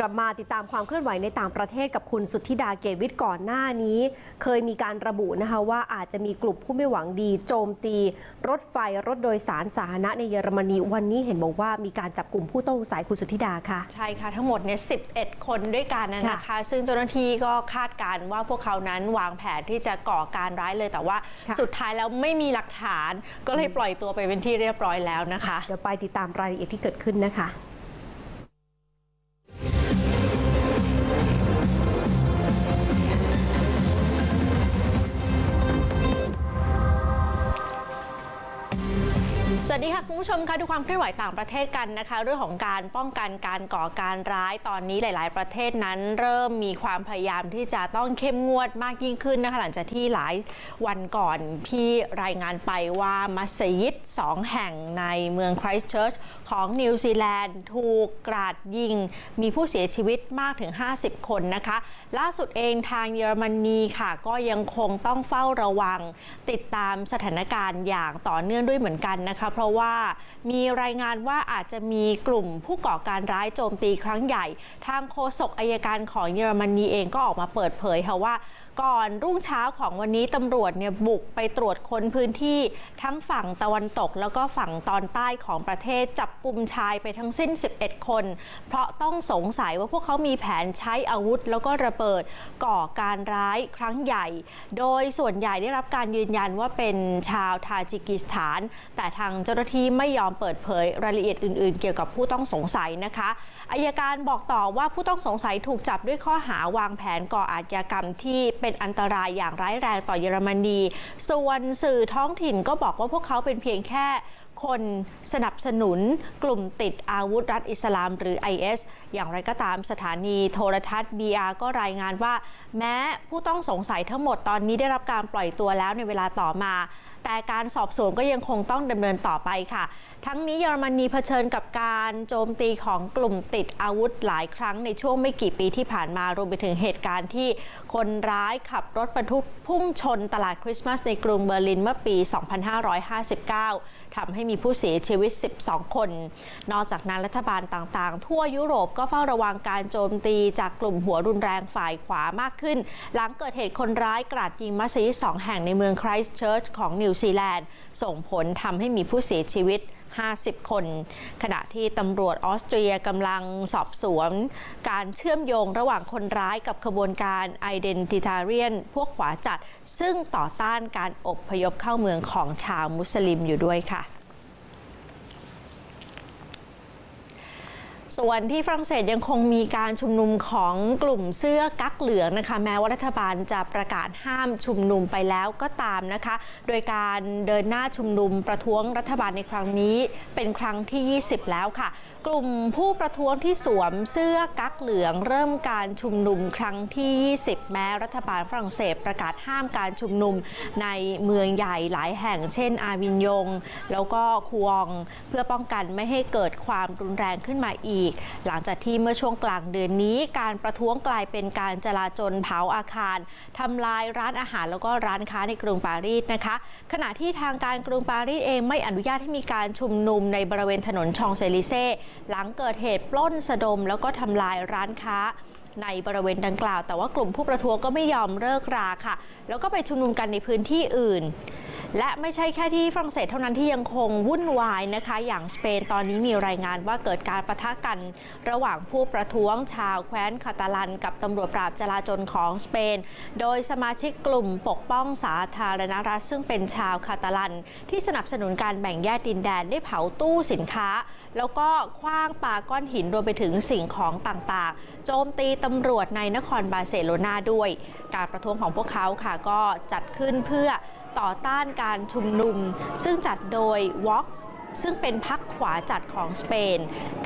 กลับมาติดตามความเคลื่อนไหวในต่างประเทศกับคุณสุทธิดาเกตวิทย์ก่อนหน้านี้ เคยมีการระบุนะคะว่าอาจจะมีกลุ่มผู้ไม่หวังดี โจมตี รถไฟรถโดยสารสาธารณะในเยอรมนี วันนี้เห็นบอกว่ามีการจับกลุ่มผู้ต้องสงสัยคุณสุทธิดาค่ะ ใช่ค่ะ ทั้งหมดเนี่ย11 คนด้วยกันนะค่ะนะคะซึ่งเจ้าหน้าที่ก็คาดการณ์ว่าพวกเขานั้นวางแผนที่จะก่อการร้ายเลยแต่ว่าค่ะสุดท้ายแล้วไม่มีหลักฐานก็เลยปล่อยตัวไปเป็นที่เรียบร้อยแล้วนะคะเดี๋ยวไปติดตามรายละเอียดที่เกิดขึ้นนะคะ สวัสดีค่ะคุณผู้ชมคะดูความเคลื่อนไหวต่างประเทศกันนะคะ เรื่องของการป้องกันการก่อการร้ายตอนนี้หลาย ๆ ประเทศนั้น เริ่มมีความพยายามที่จะต้องเข้มงวดมากยิ่งขึ้นนะคะหลังจากที่หลายวันก่อนที่รายงานไปว่ามัสยิดสองแห่งในเมืองไครสต์เชิร์ชของนิวซีแลนด์ถูกกราดยิง มีผู้เสียชีวิตมากถึง 50 คนนะคะ ล่าสุดเองทางเยอรมนีค่ะ ก็ยังคงต้องเฝ้าระวัง ติดตามสถานการณ์อย่างต่อเนื่องด้วยเหมือนกันนะคะราะว่ามีรายงานว่าอาจจะมีกลุ่มผู้ก่อการร้ายโจมตีครั้งใหญ่ ทางโฆษกอายการของเยอรมนีเองก็ออกมาเปิดเผยค่ะว่า ก่อนรุ่งเช้าของวันนี้ตำรวจเนี่ยบุกไปตรวจค้นพื้นที่ทั้งฝั่งตะวันตก แล้วก็ฝั่งตอนใต้ของประเทศจับกลุ่มชายไปทั้งสิ้น 11 คน เพราะต้องสงสัยว่าพวกเขามีแผนใช้อาวุธ แล้วก็ระเบิดก่อการร้ายครั้งใหญ่ โดยส่วนใหญ่ได้รับการยืนยันว่าเป็นชาวทาจิกิสถาน แต่ทางเจ้าหน้าที่ไม่ยอมเปิดเผยรายละเอียดอื่น ๆ เกี่ยวกับผู้ต้องสงสัยนะคะอายการบอกต่อว่าผู้ต้องสงสัยถูกจับด้วยข้อหาวางแผนก่ออาชญากรรมที่เป็นอันตรายอย่างร้ายแรงต่อเยอรมนี ส่วนสื่อท้องถิ่นก็บอกว่าพวกเขาเป็นเพียงแค่ คนสนับสนุนกลุ่มติดอาวุธรัฐอิสลามหรือ IS อย่างไรก็ตามสถานีโทรทัศน์ BR ก็รายงานว่า แม้ผู้ต้องสงสัยทั้งหมดตอนนี้ได้รับการปล่อยตัวแล้วในเวลาต่อมา แต่การสอบสวนก็ยังคงต้องดำเนินต่อไปค่ะ ทั้งนี้เยอรมนีเผชิญกับการโจมตีของกลุ่มติดอาวุธหลายครั้งในช่วงไม่กี่ปีที่ผ่านมารวมไปถึงเหตุการณ์ที่คนร้ายขับรถบรรทุกพุ่งชนตลาดคริสต์มาสในกรุงเบอร์ลินเมื่อปี 2559 ทำให้มีผู้เสียชีวิต 12 คน นอกจากนั้นรัฐบาลต่างๆ ทั่วยุโรปก็เฝ้าระวังการโจมตีจากกลุ่มหัวรุนแรงฝ่ายขวามากขึ้น หลังเกิดเหตุคนร้ายกราดยิงมัสยิดสองแห่งในเมืองไครสต์เชิร์ชของนิวซีแลนด์ส่งผลทำให้มีผู้เสียชีวิต 50 คน ขณะที่ตำรวจออสเตรียกำลังสอบสวน การเชื่อมโยงระหว่างคนร้ายกับขบวนการ Identitarian พวกขวาจัด ซึ่งต่อต้านการอบพยพเข้าเมืองของชาวมุสลิมอยู่ด้วยค่ะ ส่วนที่ฝรั่งเศสยังคงมีการชุมนุมของกลุ่มเสื้อกั๊กเหลืองนะคะ แม้ว่ารัฐบาลจะประกาศห้ามชุมนุมไปแล้วก็ตามนะคะ โดยการเดินหน้าชุมนุมประท้วงรัฐบาลในครั้งนี้เป็นครั้งที่ 20 แล้วค่ะ กลุ่มผู้ประท้วงที่สวมเสื้อกั๊กเหลือง เริ่มการชุมนุมครั้งที่ 20 แม้รัฐบาลฝรั่งเศสประกาศห้ามการชุมนุมในเมืองใหญ่หลายแห่ง เช่น อาวินยง แล้วก็ควองเพื่อป้องกันไม่ให้เกิดความรุนแรงขึ้นมาอีกหลังจากที่เมื่อช่วงกลางเดือนนี้การประท้วงกลายเป็นการจลาจลเผาอาคารทำลายร้านอาหารแล้วก็ร้านค้าในกรุงปารีสนะคะ ขณะที่ทางการกรุงปารีสเองไม่อนุญาตให้มีการชุมนุมในบริเวณถนนชองเซลิเซ่หลังเกิดเหตุปล้นสะดม แล้วก็ทำลายร้านค้าในบริเวณดังกล่าว แต่ว่ากลุ่มผู้ประท้วงก็ไม่ยอมเลิกราค่ะ แล้วก็ไปชุมนุมกันในพื้นที่อื่น และไม่ใช่แค่ที่ฝรั่งเศสเท่านั้นที่ยังคงวุ่นวายนะคะ อย่างสเปนตอนนี้มีรายงานว่าเกิดการประทะกัน ระหว่างผู้ประท้วงชาวแคว้นคาตาลัน กับตำรวจปราบจลาจลของสเปน โดยสมาชิกกลุ่มปกป้องสาธารณรัฐซึ่งเป็นชาวคาตาลัน ที่สนับสนุนการแบ่งแยกดินแดนได้เผาตู้สินค้า แล้วก็คว้างปาก้อนหินรวมไปถึงสิ่งของต่างๆ โจมตีตำรวจในนครบาร์เซโลนาด้วย การประท้วงของพวกเขาค่ะก็จัดขึ้นเพื่อ ต่อต้านการชุมนุม ซึ่งจัดโดย Vox ซึ่งเป็นพักขวาจัดของสเปน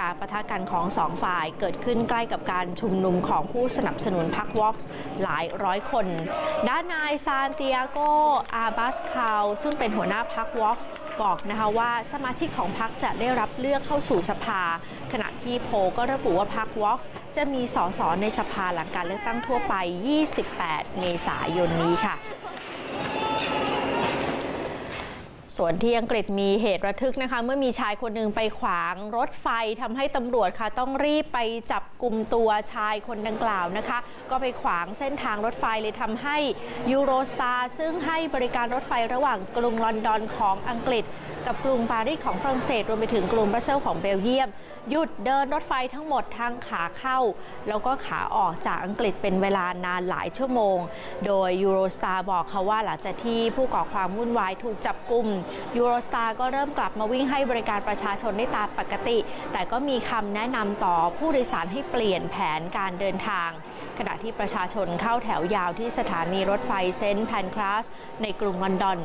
การประทะกันของสองฝ่ายเกิดขึ้นใกล้กับการชุมนุมของผู้สนับสนุนพรรควอกหลายร้อยคน ด้านนายซานติอาโก อาบัสคาว ซึ่งเป็นหัวหน้าพรรควอกบอกนะคะว่าสมาชิกของพรรคจะได้รับเลือกเข้าสู่สภา ขณะที่โพลก็ระบุว่าพรรควอกจะมีสสในสภาหลังการเลือกตั้งทั่วไป 28 เมษายนนี้ค่ะ ส่วนที่อังกฤษมีเหตุระทึกนะคะ เมื่อมีชายคนหนึ่งไปขวางรถไฟทำให้ตำรวจค่ะ ต้องรีบไปจับกลุ่มตัวชายคนดังกล่าวนะคะ ก็ไปขวางเส้นทางรถไฟเลยทำให้ยูโรสตาร์ซึ่งให้บริการรถไฟระหว่างกรุงลอนดอนของอังกฤษกับกรุงปารีสของฝรั่งเศสรวมไปถึงกรุงบรัสเซลของเบลเยียม หยุดเดินรถไฟทั้งหมดทั้งขาเข้า แล้วก็ขาออกจากอังกฤษเป็นเวลานานหลายชั่วโมง โดยยูโรสตาร์บอกเขาว่าหลังจากที่ผู้ก่อความวุ่นวายถูกจับกลุ่มยูโรสตาร์ก็เริ่มกลับมาวิ่งให้บริการประชาชนได้ตามปกติ แต่ก็มีคำแนะนำต่อผู้โดยสารให้เปลี่ยนแผนการเดินทาง ขณะที่ประชาชนเข้าแถวยาวที่สถานีรถไฟเซนต์แพนคลาสในกรุงลอนดอน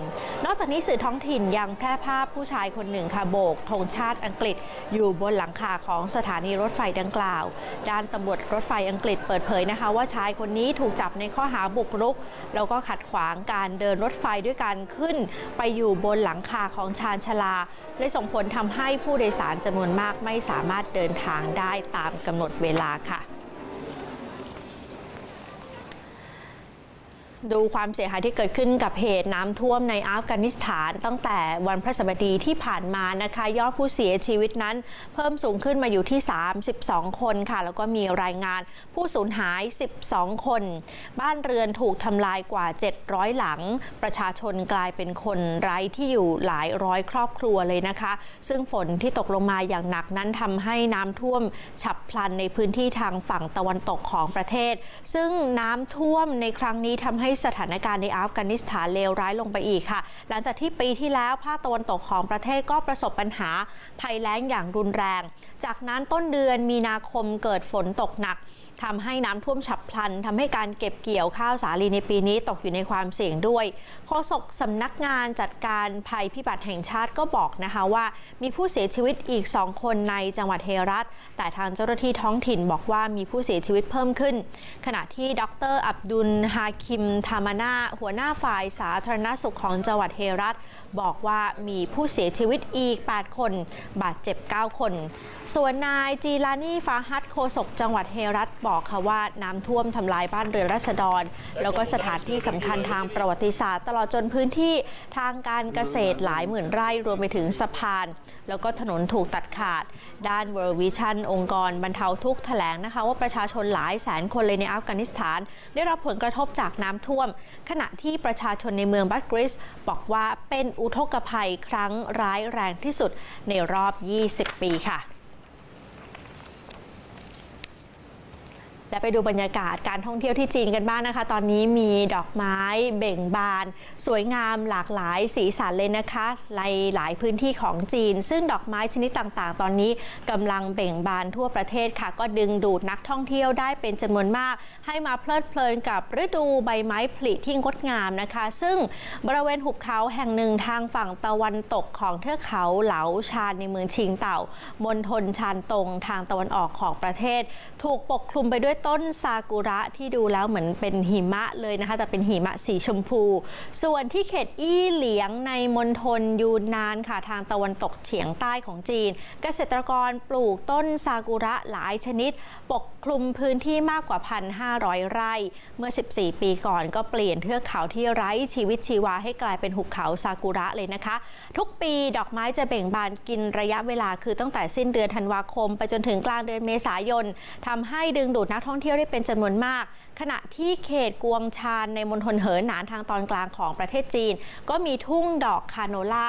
นอกจากนี้สื่อท้องถิ่นยังแพร่ภาพผู้ชายคนหนึ่งค่ะโบกธงชาติอังกฤษ อยู่บนหลังคาของสถานีรถไฟดังกล่าว ด้านตำรวจรถไฟอังกฤษเปิดเผยนะคะ ว่าชายคนนี้ถูกจับในข้อหาบุกรุก แล้วก็ขัดขวางการเดินรถไฟด้วยการขึ้น ไปอยู่บนหลังคาของชานชาลาเลยส่งผลทำให้ผู้โดยสารจำนวนมากไม่สามารถเดินทางได้ตามกำหนดเวลาค่ะ ดูความเสียหายที่เกิดขึ้นกับเหตุน้ำท่วมในอัฟกานิสถานตั้งแต่วันพฤหัสบดีที่ผ่านมานะคะ ยอดผู้เสียชีวิตนั้น เพิ่มสูงขึ้นมาอยู่ที่ 32 คนค่ะ แล้วก็มีรายงานผู้สูญหาย 12 คน บ้านเรือนถูกทำลายกว่า 700 หลัง ประชาชนกลายเป็นคนไร้ที่อยู่หลายร้อยครอบครัวเลยนะคะ ซึ่งฝนที่ตกลงมาอย่างหนักนั้นทำให้น้ำท่วมฉับพลันในพื้นที่ทางฝั่งตะวันตกของประเทศ ซึ่งน้ำท่วมในครั้งนี้ทำให้สถานการณ์ในอัฟกานิสถานเลวร้ายลงไปอีกค่ะ หลังจากที่ปีที่แล้วภาคตะวันตกของประเทศก็ประสบปัญหาภัยแล้งอย่างรุนแรง จากนั้นต้นเดือนมีนาคมเกิดฝนตกหนัก ทำให้น้ำท่วมฉับพลันทำให้การเก็บเกี่ยวข้าวสาลีในปีนี้ตกอยู่ในความเสี่ยงด้วยโฆษกสำนักงานจัดการภัยพิบัติแห่งชาติก็บอกนะคะว่า มีผู้เสียชีวิตอีก 2 คนในจังหวัดเฮรัตแต่ทางเจ้าหน้าที่ท้องถิ่นบอกว่ามีผู้เสียชีวิตเพิ่มขึ้น ขณะที่ดรอับดุลฮาคิมทามานาหัวหน้าฝ่ายสาธารณสุขของจังหวัดเฮรัตบอกว่ามีผู้เสียชีวิตอีก 8 คน บาดเจ็บ 9 คน ส่วนนายจีลานีฟาฮัดโคศกจังหวัดเฮรัตบอกค่ะว่าน้ำท่วมทำลายบ้านเรือนรัษฎร แล้วก็สถานที่สำคัญทางประวัติศาสตร์ ตลอดจนพื้นที่ทางการเกษตรหลายหมื่นไร่รวมไปถึงสะพาน แล้วก็ถนนถูกตัดขาด ด้าน World Vision องค์กรบรรเทาทุกข์แถลงนะคะ ว่าประชาชนหลายแสนคนเลยในอัฟกานิสถาน ได้รับผลกระทบจากน้ำท่วม ขณะที่ประชาชนในเมืองบัตกริส บอกว่าเป็นอุทกภัยครั้งร้ายแรงที่สุดในรอบ 20 ปีค่ะ และไปดูบรรยากาศการท่องเที่ยวที่จีนกันบ้างนะคะ ตอนนี้มีดอกไม้เบ่งบาน สวยงามหลากหลายสีสันเลยนะคะในหลายพื้นที่ของจีน ซึ่งดอกไม้ชนิดต่างๆ ตอนนี้กำลังเบ่งบานทั่วประเทศค่ะ ก็ดึงดูดนักท่องเที่ยวได้เป็นจำนวนมาก ให้มาเพลิดเพลินกับฤดูใบไม้ผลิที่งดงามนะคะ ซึ่งบริเวณหุบเขาแห่งหนึ่งทางฝั่งตะวันตกของเทือกเขาเหลาชานในเมืองชิงเต่ามณฑลชานตงทางตะวันออกของประเทศ ถูกปกคลุมไปด้วยต้นซากุระที่ดูแล้วเหมือนเป็นหิมะเลยนะคะ แต่เป็นหิมะสีชมพู ส่วนที่เขตอี้เหลียงในมณฑลยูนนานค่ะทางตะวันตกเฉียงใต้ของจีน เกษตรกรปลูกต้นซากุระหลายชนิด ปกคลุมพื้นที่มากกว่า 1,500 ไร่ เมื่อ 14 ปีก่อนก็เปลี่ยนเทือกเขาที่ไร้ชีวิตชีวาให้กลายเป็นหุบเขาซากุระเลยนะคะ ทุกปีดอกไม้จะเบ่งบานกินระยะเวลาคือตั้งแต่สิ้นเดือนธันวาคม ไปจนถึงกลางเดือนเมษายนทำให้ดึงดูดนักท่องเที่ยวได้เป็นจำนวนมาก ขณะที่เขตกวงชานในมณฑลเหอหนานทางตอนกลางของประเทศจีน ก็มีทุ่งดอกคาโนล่า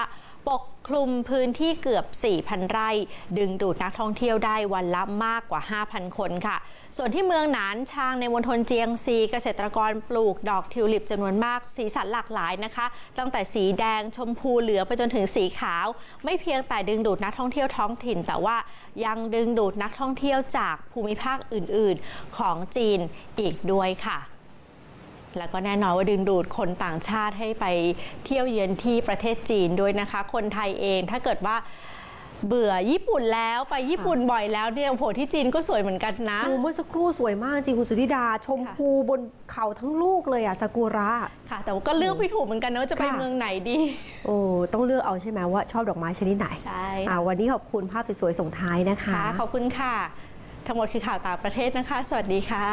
ปกคลุมพื้นที่เกือบ 4,000 ไร่ ดึงดูดนักท่องเที่ยวได้วันละมากกว่า 5,000 คนค่ะ ส่วนที่เมืองหนานชางในมณฑลเจียงซี เกษตรกรปลูกดอกทิวลิปจำนวนมาก สีสันหลากหลายนะคะ ตั้งแต่สีแดงชมพูเหลืองไปจนถึงสีขาว ไม่เพียงแต่ดึงดูดนักท่องเที่ยวท้องถิ่น แต่ว่ายังดึงดูดนักท่องเที่ยวจากภูมิภาคอื่น ๆ ของจีนอีกด้วยค่ะ แล้วก็แน่นอนว่าดึงดูดคนต่างชาติให้ไปเที่ยวเยือนที่ประเทศจีนด้วยนะคะ คนไทยเองถ้าเกิดว่าเบื่อญี่ปุ่นแล้วไปญี่ปุ่นบ่อยแล้วเนี่ยโอ้โหที่จีนก็สวยเหมือนกันนะดูเมื่อสักครู่สวยมากจริงคุณสุธิดา ชมพูบนเขาทั้งลูกเลยอะซากุระค่ะ แต่ว่าก็เลือกไม่ถูกเหมือนกันนะว่าจะไปค่ะเมืองไหนดีโอ้ต้องเลือกเอาใช่ไหมว่าชอบดอกไม้ชนิดไหนใช่อ่าวันนี้ขอบคุณภาพสวยๆส่งท้ายนะคะค่ะขอบคุณค่ะ ทั้งหมดคือข่าวต่างประเทศนะคะ สวัสดีค่ะ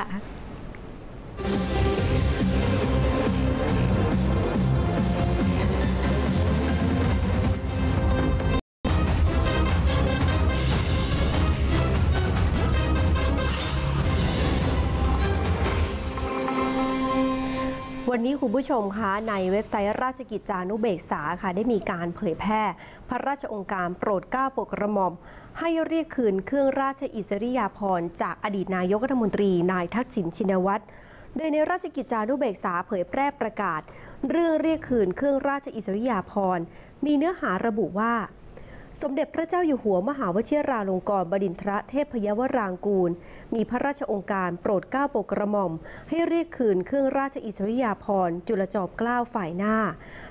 คุณผู้ชมคะในเว็บไซต์ราชกิจจานุเบกษาค่ะได้มีการเผยแพร่ พระราชองค์การโปรดเกล้าโปรดกระหม่อมให้เรียกคืนเครื่องราชอิสริยาภรณ์จากอดีตนายกรัฐมนตรีนายทักษิณชินวัตรโดยในราชกิจจานุเบกษาเผยแพร่ประกาศ เรื่องเรียกคืนเครื่องราชอิสริยาภรณ์มีเนื้อหาระบุว่า สมเด็จพระเจ้าอยู่หัวมหาวชิราลงกรณบดินทรเทพยวรางกูล มีพระราชองค์การโปรดเกล้าโปรดกระหม่อม ให้เรียกคืนเครื่องราชอิสริยาภรณ์จุลจอมเกล้าฝ่ายหน้า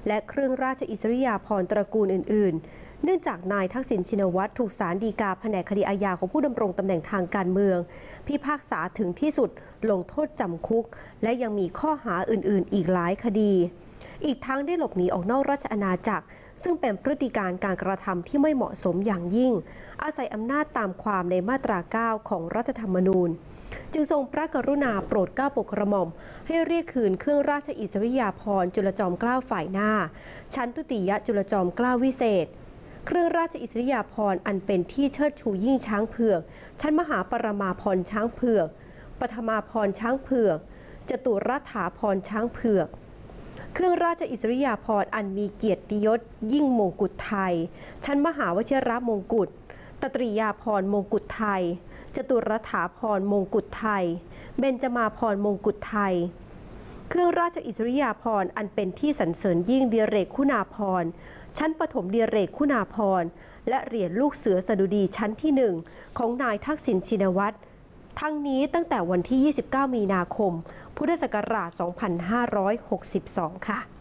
และเครื่องราชอิสริยาภรณ์ตระกูลอื่น ๆเนื่องจากนายทักษิณชินวัตรถูกศาลฎีกาแผนกคดีอาญาของผู้ดำรงตำแหน่งทางการเมือง พิพากษาถึงที่สุดลงโทษจำคุก และยังมีข้อหาอื่นๆ อีกหลายคดี อีกทั้งได้หลบหนีออกนอกราชอาณาจักร ซึ่งเป็นพฤติการการกระทำที่ไม่เหมาะสมอย่างยิ่ง อาศัยอำนาจตามความในมาตรา 9 ของรัฐธรรมนูญ จึงทรงพระกรุณาโปรดเกล้าโปรดกระหม่อม ให้เรียกคืนเครื่องราชอิสริยาภรณ์จุลจอมเกล้าฝ่ายหน้า ชั้นตุติยจุลจอมเกล้าวิเศษเครื่องราชอิสริยาภรณ์อันเป็นที่เชิดชูยิ่งช้างเผือก ชั้นมหาปรมาภรณ์ช้างเผือกปฐมาภรณ์ช้างเผือกจตุรัฐาภรณ์ช้างเผือก เครื่องราชอิสริยาภรณ์อันมีเกียรติยศยิ่งมงกุฎไทย ชั้นมหาวชิรมงกุฎตตรียาภรณ์มงกุฎไทย จตุรถาภรณ์มงกุฎไทย เบญจมาภรณ์มงกุฎไทย เครื่องราชอิสริยาภรณ์อันเป็นที่สรรเสริญยิ่งเดียเรกคุณาภรณ์ชั้นปฐมเดียเรกคุณาภรณ์และเหรียญลูกเสือสดุดีชั้นที่หนึ่งของนายทักษิณชินวัตรทั้งนี้ตั้งแต่วันที่ 29 มีนาคม พุทธศักราช 2562 ค่ะ